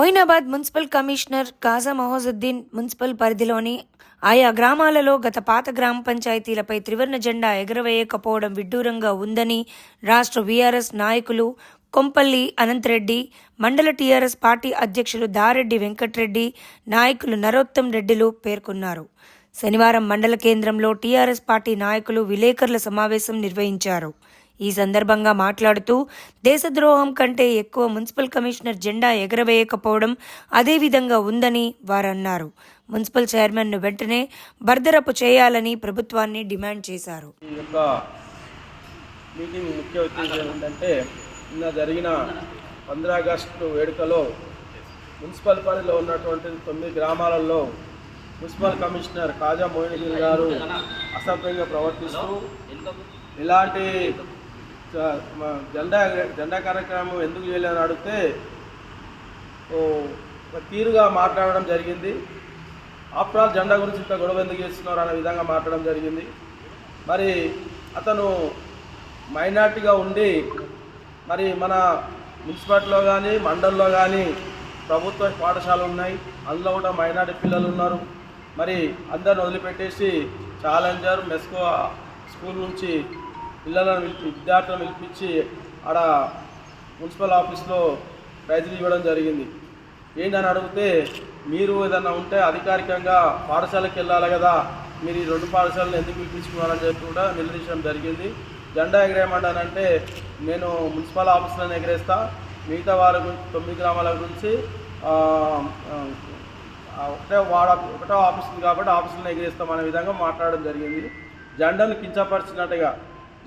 Moinabad municipal commissioner Khaja Mohojuddin municipal పరిధిలోని ఆయా గ్రామాలలో గత పాత గ్రామ పంచాయతీలపై త్రివర్ణ జెండా ఎగరవేయకపోవడం విడ్డూరంగా ఉందని రాష్ట్ర వీఆర్ఎస్ నాయకులు కొంపల్లి అనంతరెడ్డి మండల టీఆర్ఎస్ పార్టీ అధ్యక్షులు దారెడ్డి వెంకట్రెడ్డి నాయకులు నరోత్తం రెడ్డిలు పేర్కొన్నారు. శనివారం మండల కేంద్రంలో టీఆర్ఎస్ పార్టీ నాయకులు విలేకరుల సమావేశం నిర్వహించారు. ఈ సందర్భంగా మాట్లాడుతూ దేశద్రోహం కంటే ఎక్కువ మున్సిపల్ కమిషనర్ జెండా ఎగరవేయకపోవడం అదేవిధంగా ఉందని వారన్నారు. మున్సిపల్ చైర్మన్ను వెంటనే బర్దరపు చేయాలని ప్రభుత్వాన్ని డిమాండ్ చేశారు. మీటింగ్ ముఖ్య ఉద్దేశం ఏంటంటే నిన్న జరిగిన పంద్రా ఆగస్టు వేడుకలో మున్సిపల్ పరిధిలో ఉన్నటువంటి తొమ్మిది గ్రామాలలో మున్సిపల్ కమిషనర్ కాజా మోయినుద్దీన్ గారు అసభ్యంగా ప్రవర్తిస్తూ ఇలాంటి జెండా జెండా కార్యక్రమం ఎందుకు చేయలేదని అడిగితే ఓ, తీరుగా మాట్లాడడం జరిగింది. ఆఫ్టర్ ఆల్ జెండా గురించి ఇంత గొడవ ఎందుకు చేస్తున్నారు అనే విధంగా మాట్లాడడం జరిగింది. మరి అతను మైనార్టీగా ఉండి మరి మన మున్సిపాలిటీలో కానీ మండల్లో కానీ ప్రభుత్వ పాఠశాలలు ఉన్నాయి. అందులో కూడా మైనార్టీ పిల్లలు ఉన్నారు. మరి అందరిని వదిలిపెట్టేసి ఛాలెంజర్ మెస్కో స్కూల్ నుంచి పిల్లలను పిలిపి విద్యార్థులను పిలిపించి ఆడ మున్సిపల్ ఆఫీస్లో ప్రైజులు ఇవ్వడం జరిగింది. ఏంటని అడిగితే మీరు ఏదన్నా ఉంటే అధికారికంగా పాఠశాలకు వెళ్ళాలి కదా మీరు ఈ రెండు పాఠశాలను ఎందుకు పిలిపించుకున్నారని చెప్పి కూడా నిలదీయడం జరిగింది. జెండా ఎగరేయమంటానంటే నేను మున్సిపల్ ఆఫీస్లను ఎగరేస్తా. మిగతా వారి గురించి తొమ్మిది గ్రామాల గురించి ఒకటే వాడ ఒకటో ఆఫీస్ కాబట్టి ఆఫీసులను ఎగిరేస్తామనే విధంగా మాట్లాడడం జరిగింది. జెండాను కించపరిచినట్టుగా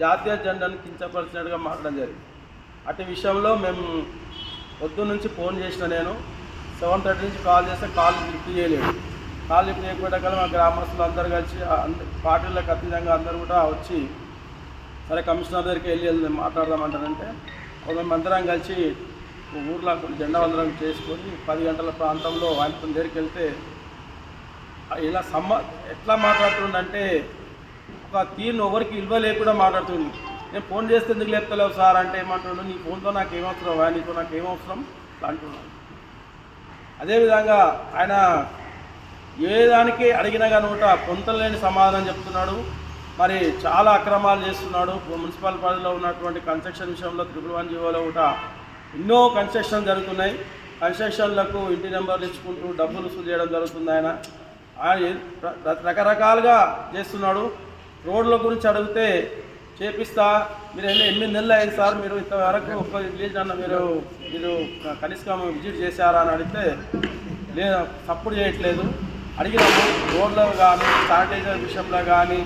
జాతీయ జెండాను కించపరిచినట్టుగా మాట్లాడడం జరిగింది. అటు విషయంలో మేము పొద్దు నుంచి ఫోన్ చేసిన నేను సెవెన్ థర్టీ నుంచి కాల్ చేస్తే కాల్ లిఫ్ట్ చేయలేదు. కాల్ లిఫ్ట్ చేయకపోతే మా గ్రామస్తులు అందరు కలిసి పార్టీలకు అతీతంగా అందరూ కూడా వచ్చి సరే కమిషనర్ దగ్గరికి వెళ్ళి వెళ్ళి మాట్లాడదామంటారంటే మేము అందరం కలిసి ఊర్లో జెండా వందరం చేసుకొని పది గంటల ప్రాంతంలో ఆయన దగ్గరికి వెళ్తే ఇలా సమ్మ ఎట్లా మాట్లాడుతుండంటే ఒక తీరును ఎవరికి విలువ లేకుండా మాట్లాడుతుంది. నేను ఫోన్ చేస్తే ఎందుకు లేపుతలేవు సార్ అంటే ఏమంటున్నాడు నీ ఫోన్తో నాకు ఏమవసరం వా నీతో నాకు ఏమవసరం అంటున్నాను అదేవిధంగా ఆయన ఏ దానికి అడిగినా కానీ ఒకట పొంతలేని సమాధానం చెప్తున్నాడు. మరి చాలా అక్రమాలు చేస్తున్నాడు. మున్సిపల్ పరిధిలో ఉన్నటువంటి కన్స్ట్రక్షన్ విషయంలో త్రిపుల్ వన్ జీవోలో కూడా ఎన్నో కన్స్ట్రక్షన్ జరుగుతున్నాయి. కన్స్ట్రక్షన్లకు ఇంటి నెంబర్లు ఇచ్చుకుంటూ డబ్బులు వసూలు చేయడం జరుగుతుంది ఆయన. ఆయన రకరకాలుగా చేస్తున్నాడు. రోడ్ల గురించి అడిగితే చేపిస్తా. మీరు ఎన్ని ఎనిమిది నెలలు అయింది సార్? మీరు ఇంతవరకు ఒక్క విలేజ్ అన్న మీరు మీరు క- కనీసం విజిట్ చేశారా అని అడిగితే లేదు సపోర్ట్ చేయట్లేదు. అడిగినప్పుడు రోడ్లో కానీ శానిటైజర్ విషయంలో కానీ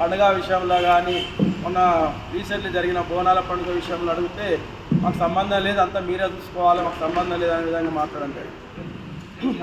పండుగ విషయంలో కానీ మొన్న రీసెంట్లీ జరిగిన బోనాల పండుగ విషయంలో అడిగితే మాకు సంబంధం లేదు అంతా మీరే చూసుకోవాలి మాకు సంబంధం లేదు అనే విధంగా మాట్లాడండి.